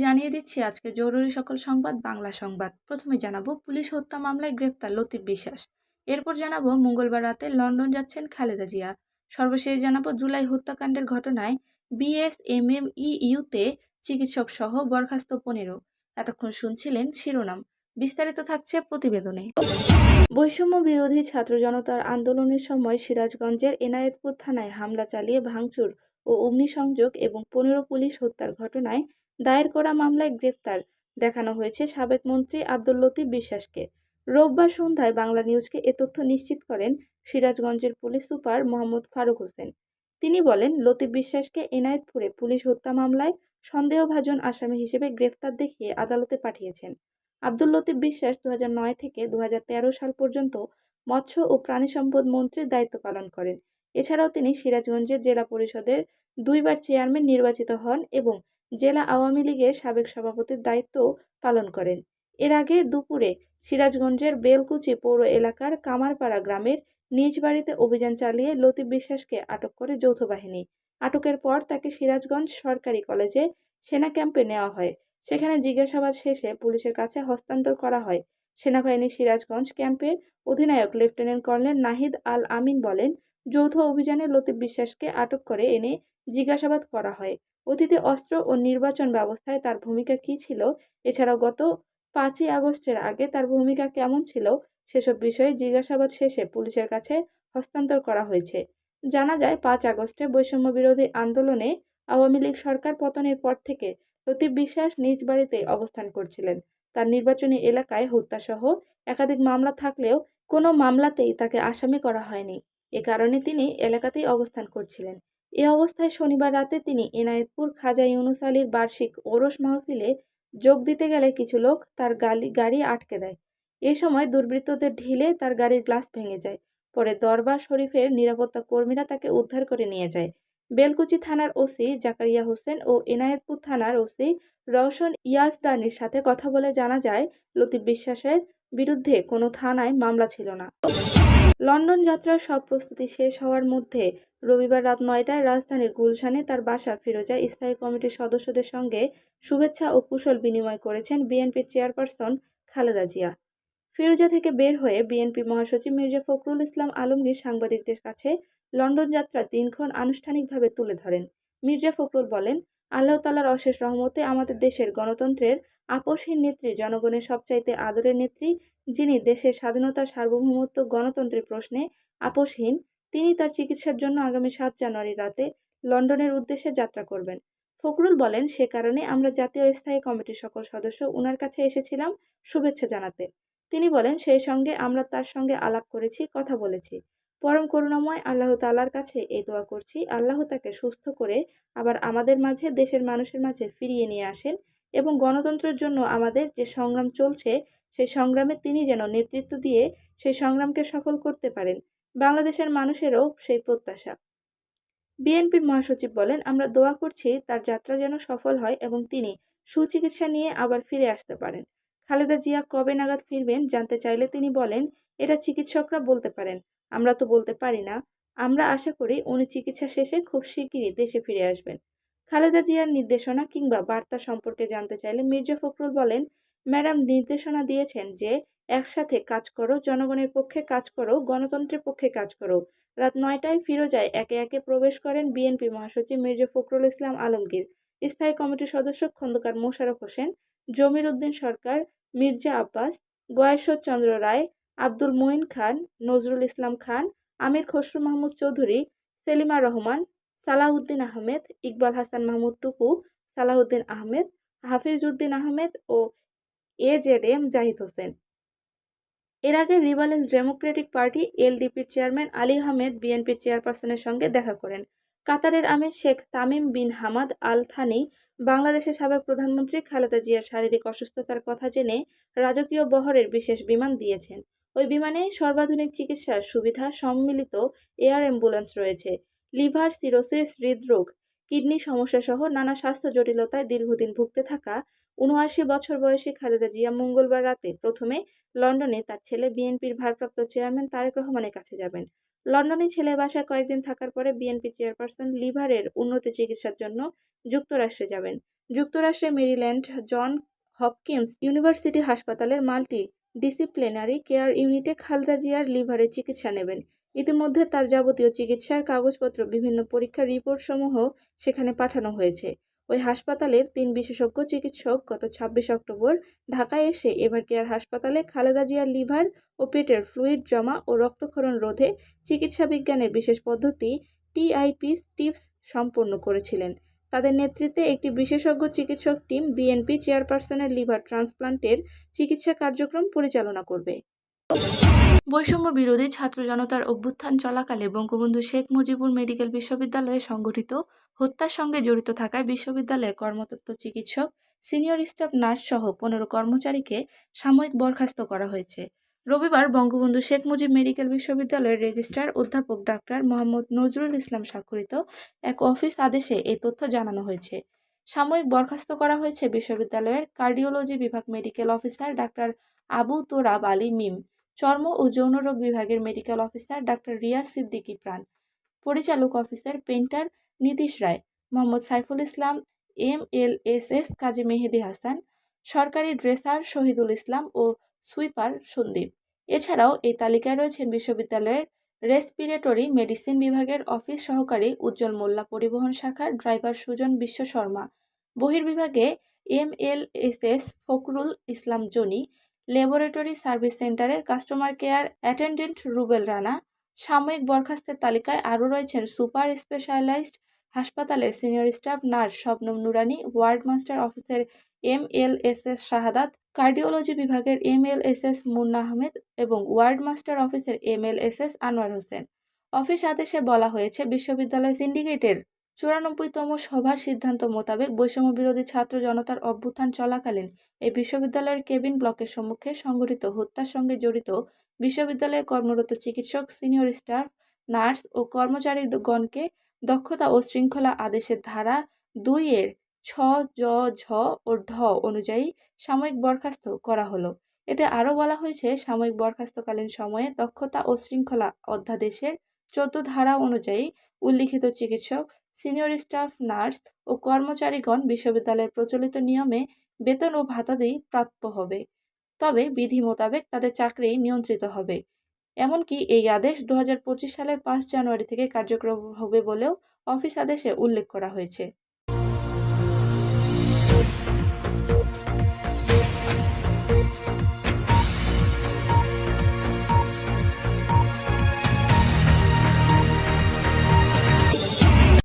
জানিয়ে দিচ্ছি, আজকে জরুরি সকল সংবাদ, বাংলা সংবাদ। প্রথমে জানাব, পুলিশ হত্যা মামলায় গ্রেফতার লতিফ বিশ্বাস। এরপর জানাব, মঙ্গলবার রাতে লন্ডন যাচ্ছেন খালেদা জিয়া। সর্বশেষ জানাব, জুলাই হত্যাকাণ্ডের ঘটনায় বিএসএমএমইউতে চিকিৎসক সহ বরখাস্ত পনেরো। এতক্ষণ শুনছিলেন শিরোনাম। বিস্তারিত থাকছে প্রতিবেদনে। বৈষম্য বিরোধী ছাত্র জনতার আন্দোলনের সময় সিরাজগঞ্জের এনায়েতপুর থানায় হামলা চালিয়ে ভাঙচুর ও অগ্নিসংযোগ এবং পনেরো পুলিশ হত্যার ঘটনায় দায়ের করা মামলায় গ্রেফতার দেখানো হয়েছে সাবেক মন্ত্রী আব্দুল লতিফ বিশ্বাসকে। রোববার সন্ধ্যায় বাংলা নিউজকে এ তথ্য নিশ্চিত করেন সিরাজগঞ্জের পুলিশ সুপার মোহাম্মদ ফারুক হোসেন। তিনি বলেন, লতিফ বিশ্বাসকে এনায়েতপুরে পুলিশ হত্যা মামলায় সন্দেহভাজন আসামি হিসেবে গ্রেফতার দেখিয়ে আদালতে পাঠিয়েছেন। আব্দুল লতিফ বিশ্বাস দু থেকে দু হাজার তেরো সাল পর্যন্ত মৎস্য ও প্রাণী সম্পদ মন্ত্রীর দায়িত্ব পালন করেন। এছাড়াও তিনি সিরাজগঞ্জের জেলা পরিষদের দুইবার চেয়ারম্যান নির্বাচিত হন এবং জেলা আওয়ামী লীগের সাবেক সভাপতির দায়িত্ব পালন করেন। এর আগে দুপুরে সিরাজগঞ্জের বেলকুচি পৌর এলাকার কামারপাড়া গ্রামের নিজ বাড়িতে অভিযান চালিয়ে লতিফ বিশ্বাসকে আটক করে যৌথ বাহিনী। আটকের পর তাকে সিরাজগঞ্জ সরকারি কলেজে সেনা ক্যাম্পে নেওয়া হয়। সেখানে জিজ্ঞাসাবাদ শেষে পুলিশের কাছে হস্তান্তর করা হয়। সেনাবাহিনী সিরাজগঞ্জ ক্যাম্পের অধিনায়ক লেফটেন্যান্ট কর্নেল নাহিদ আল আমিন বলেন, যৌথ অভিযানে লতিফ বিশ্বাসকে আটক করে এনে জিজ্ঞাসাবাদ করা হয়। অতীতে অস্ত্র ও নির্বাচন ব্যবস্থায় তার ভূমিকা কী ছিল? এছাড়াও গত পাঁচই আগস্টের আগে তার ভূমিকা কেমন ছিল? সেসব বিষয়ে জিজ্ঞাসাবাদ শেষে পুলিশের কাছে হস্তান্তর করা হয়েছে। জানা যায়, পাঁচ আগস্টে বৈষম্য বিরোধী আন্দোলনে আওয়ামী লীগ সরকার পতনের পর থেকে লতিফ বিশ্বাস নিজ বাড়িতে অবস্থান করছিলেন। তার নির্বাচনী এলাকায় হত্যাসহ একাধিক মামলা থাকলেও কোনো মামলাতেই তাকে আসামি করা হয়নি। এ কারণে তিনি এলাকাতেই অবস্থান করছিলেন। এ অবস্থায় শনিবার রাতে তিনি এনায়েতপুর খাজা ইউনুস আলীর বার্ষিক ওরস মাহফিলে যোগ দিতে গেলে কিছু লোক তার গালি, গাড়ি আটকে দেয়। এ সময় দুর্বৃত্তদের ঢিলে তার গাড়ির গ্লাস ভেঙে যায়। পরে দরবার শরীফের নিরাপত্তা কর্মীরা তাকে উদ্ধার করে নিয়ে যায়। বেলকুচি থানার ওসি জাকারিয়া হোসেন ও এনায়েতপুর থানার ওসি রওশন ইয়াজদানির সাথে কথা বলে জানা যায়, লতিফ বিশ্বাসের বিরুদ্ধে কোনো থানায় মামলা ছিল না। লন্ডন যাত্রার সব প্রস্তুতি শেষ হওয়ার মধ্যে রবিবার রাত নয়টায় রাজধানীর গুলশানে তার বাসা ফিরোজা স্থায়ী কমিটির সদস্যদের সঙ্গে শুভেচ্ছা ও কুশল বিনিময় করেছেন বিএনপির চেয়ারপারসন খালেদা জিয়া। ফিরোজা থেকে বের হয়ে বিএনপি মহাসচিব মির্জা ফখরুল ইসলাম আলমগীর সাংবাদিকদের কাছে লন্ডন যাত্রার দিনক্ষণ আনুষ্ঠানিকভাবে তুলে ধরেন। মির্জা ফখরুল বলেন আল্লাহ তালার অশেষ রহমতে আমাদের দেশের গণতন্ত্রের আপোষহীন নেত্রী, জনগণের সবচাইতে আদরের নেত্রী, যিনি দেশের স্বাধীনতা সার্বভৌমত্ব গণতন্ত্রের প্রশ্নে আপোষহীন, তিনি তার চিকিৎসার জন্য আগামী সাত জানুয়ারি রাতে লন্ডনের উদ্দেশ্যে যাত্রা করবেন। ফখরুল বলেন, সে কারণে আমরা জাতীয় স্থায়ী কমিটির সকল সদস্য উনার কাছে এসেছিলাম শুভেচ্ছা জানাতে। তিনি বলেন, সেই সঙ্গে আমরা তার সঙ্গে আলাপ করেছি, কথা বলেছি। পরম করুণাময় আল্লাহ তালার কাছে এই দোয়া করছি। আল্লাহ তাকে সুস্থ করে আবার আমাদের মাঝে, দেশের মানুষের মাঝে ফিরিয়ে নিয়ে আসেন এবং গণতন্ত্রের জন্য আমাদের যে সংগ্রাম চলছে, সেই সংগ্রামে তিনি যেন নেতৃত্ব দিয়ে সেই সংগ্রামকে সফল করতে পারেন। বাংলাদেশের মানুষেরও সেই প্রত্যাশা। বিএনপির মহাসচিব বলেন, আমরা দোয়া করছি তার যাত্রা যেন সফল হয় এবং তিনি সুচিকিৎসা নিয়ে আবার ফিরে আসতে পারেন। খালেদা জিয়া কবে নাগাদ ফিরবেন জানতে চাইলে তিনি বলেন এটা চিকিৎসকরা বলতে পারেন। আমরা তো বলতে পারি না। আমরা আশা করি উনি চিকিৎসা শেষে খুব শিগগিরই দেশে ফিরে আসবেন। খালেদা জিয়ার নির্দেশনা কিংবা বার্তা সম্পর্কে জানতে চাইলে মির্জা ফখরুল বলেন, ম্যাডাম, নির্দেশনা দিয়েছেন যে একসাথে কাজ করো, জনগণের পক্ষে কাজ করো, গণতন্ত্রের পক্ষে কাজ করো। রাত নয়টায় ফিরোজায় একে একে প্রবেশ করেন বিএনপি মহাসচিব মির্জা ফখরুল ইসলাম আলমগীর। স্থায়ী কমিটির সদস্য খন্দকার মোশারফ হোসেন, জমির উদ্দিন সরকার মির্জা আব্বাস, গয়েশ্বর চন্দ্র রায় আব্দুল মঈন খান, নজরুল ইসলাম খান, আমির খসরু মাহমুদ চৌধুরী, সেলিমা রহমান সালাহউদ্দিন আহমেদ, ইকবাল হাসান মাহমুদ টুকু সালাহউদ্দিন আহমেদ হাফিজ উদ্দিন আহমেদ ও A Z M Zahid Hossain. এর আগে রিবালেল ডেমোক্রেটিক পার্টি এলডিপির চেয়ারম্যান আলী আহমেদ বিএনপির চেয়ারপারসনের সঙ্গে দেখা করেন। কাতারের আমির Sheikh Tamim bin Hamad Al Thani বাংলাদেশের সাবেক প্রধানমন্ত্রী খালেদা জিয়ার শারীরিক অসুস্থতার কথা জেনে রাজকীয় বহরের বিশেষ বিমান দিয়েছেন। ওই বিমানে সর্বাধুনিক চিকিৎসার সুবিধা সম্মিলিত এয়ার অ্যাম্বুলেন্স রয়েছে। লিভার সিরোসিস হৃদরোগ, কিডনি সমস্যা সহ নানা স্বাস্থ্য জটিলতায় দীর্ঘদিন ভুগতে থাকা উনআশি বছর বয়সী খালেদা জিয়া মঙ্গলবার রাতে প্রথমে লন্ডনে তার ছেলে বিএনপির ভারপ্রাপ্ত চেয়ারম্যান তারেক রহমানের কাছে যাবেন। লন্ডনে ছেলের বাসায় কয়েকদিন থাকার পরে বিএনপি চেয়ারপারসন লিভারের উন্নত চিকিৎসার জন্য যুক্তরাষ্ট্রে যাবেন। যুক্তরাষ্ট্রের মেরিল্যান্ড জন হপকিন্স ইউনিভার্সিটি হাসপাতালের মাল্টি ডিসিপ্লিনারি কেয়ার ইউনিটে খালেদা জিয়ার লিভারে চিকিৎসা নেবেন। ইতিমধ্যে তার যাবতীয় চিকিৎসার কাগজপত্র, বিভিন্ন পরীক্ষার রিপোর্টসমূহ সেখানে পাঠানো হয়েছে। ওই হাসপাতালের তিন বিশেষজ্ঞ চিকিৎসক গত ছাব্বিশ অক্টোবর ঢাকায় এসে এভার কেয়ার হাসপাতালে খালেদা জিয়ার লিভার ও পেটের ফ্লুইড জমা ও রক্তক্ষরণ রোধে চিকিৎসা বিজ্ঞানের বিশেষ পদ্ধতি টিআইপি টিপস সম্পন্ন করেছিলেন। তাদের নেতৃত্বে একটি বিশেষজ্ঞ চিকিৎসক টিম বিএনপি চেয়ারপারসনের লিভার ট্রান্সপ্লান্টের চিকিৎসা কার্যক্রম পরিচালনা করবে। বৈষম্য বিরোধী ছাত্র জনতার অভ্যুত্থান চলাকালে বঙ্গবন্ধু শেখ মুজিবুর মেডিকেল বিশ্ববিদ্যালয়ে সংগঠিত হত্যার সঙ্গে জড়িত থাকায় বিশ্ববিদ্যালয়ে কর্মরত চিকিৎসক, সিনিয়র স্টাফ, নার্স সহ পনেরো কর্মচারীকে সাময়িক বরখাস্ত করা হয়েছে। রবিবার বঙ্গবন্ধু শেখ মুজিব মেডিকেল বিশ্ববিদ্যালয়ের রেজিস্ট্রার অধ্যাপক ডাক্তার মোহাম্মদ নজরুল ইসলাম স্বাক্ষরিত এক অফিস আদেশে এই তথ্য জানানো হয়েছে। সাময়িক বরখাস্ত করা হয়েছে বিশ্ববিদ্যালয়ের কার্ডিওলজি বিভাগ medical officer doctor Abu Torab Ali Mim, চর্ম ও যৌনরোগ বিভাগের medical officer doctor Riya Siddiqui Pran, পরিচালক officer painter Nitish Roy, Mohammad Saiful Islam, M L S S Kazi Mehedi Hasan, সরকারি ড্রেসার শহীদুল ইসলাম ও সুইপার সন্দীপ। এছাড়াও এই তালিকায় রয়েছেন বিশ্ববিদ্যালয়ের রেসপিরেটরি মেডিসিন বিভাগের অফিস সহকারী উজ্জ্বল মোল্লা পরিবহন শাখার ড্রাইভার সুজন বিশ্ব Sharma, বহির্বিভাগে M L S S Fakhrul Islam Joni, laboratory service সেন্টারের customer care attendant Rubel Rana, সাময়িক বরখাস্তের তালিকায় আরও রয়েছেন সুপার স্পেশালাইজড হাসপাতালের senior staff, nurse Shabnam Nurani, ward master অফিসের M L S S Shahadat, cardiology বিভাগের M L S S Munna Ahmed এবং ওয়ার্ড মাস্টার অফিসের M L S S Anwar Hossain. Office আদেশে বলা হয়েছে, বিশ্ববিদ্যালয় সিন্ডিকেটের চুরানব্বইতম সভার সিদ্ধান্ত মোতাবেক বৈষম্য বিরোধী ছাত্র জনতার অভ্যুত্থান চলাকালীন এই বিশ্ববিদ্যালয়ের কেবিন ব্লকের সম্মুখে সংঘটিত হত্যার সঙ্গে জড়িত বিশ্ববিদ্যালয়ে কর্মরত চিকিৎসক, সিনিয়র স্টাফ, নার্স ও কর্মচারীগণকে দক্ষতা ও শৃঙ্খলা আদেশের ধারা দুই এর ছ, জ, ঝ ও ঢ অনুযায়ী সাময়িক বরখাস্ত করা হলো। এতে আরও বলা হয়েছে, সাময়িক বরখাস্তকালীন সময়ে দক্ষতা ও শৃঙ্খলা অধ্যাদেশের চোদ্দ ধারা অনুযায়ী উল্লিখিত চিকিৎসক, সিনিয়র স্টাফ, নার্স ও কর্মচারীগণ বিশ্ববিদ্যালয়ের প্রচলিত নিয়মে বেতন ও ভাতাদি প্রাপ্য হবে। তবে বিধি মোতাবেক তাদের চাকরি নিয়ন্ত্রিত হবে। এমনকি এই আদেশ দু হাজার পঁচিশ সালের পাঁচ জানুয়ারি থেকে কার্যক্রম হবে বলেও অফিস আদেশে উল্লেখ করা হয়েছে।